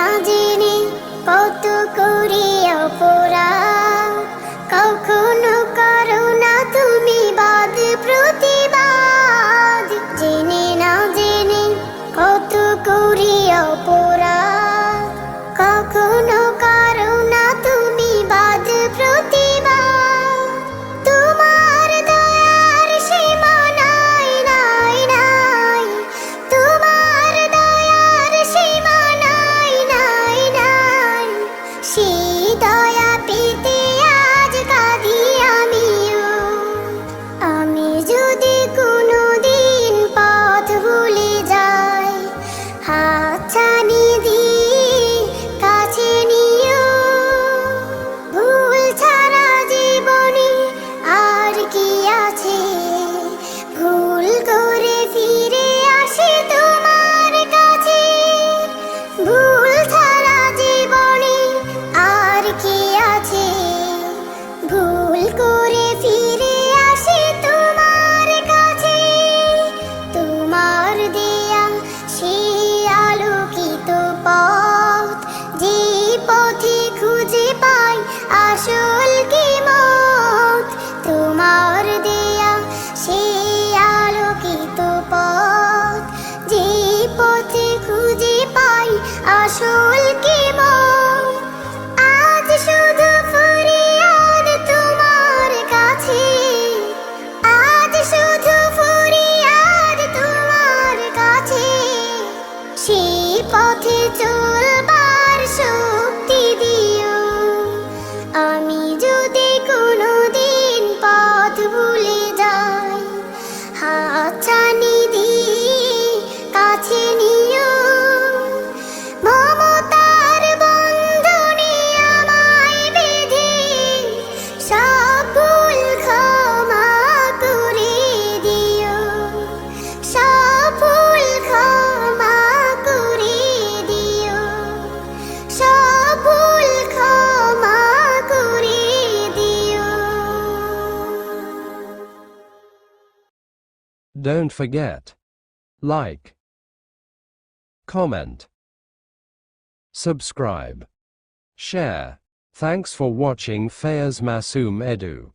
না জেনে কত করে অপরা কখনো করো না তুমি বাদ প্রতিবাদ। জেনে না জেনে কত করে অপরা কখনো 信。আসল Don't forget. Like. Comment. Subscribe. Share. Thanks for watching Fayez Masoom Edu.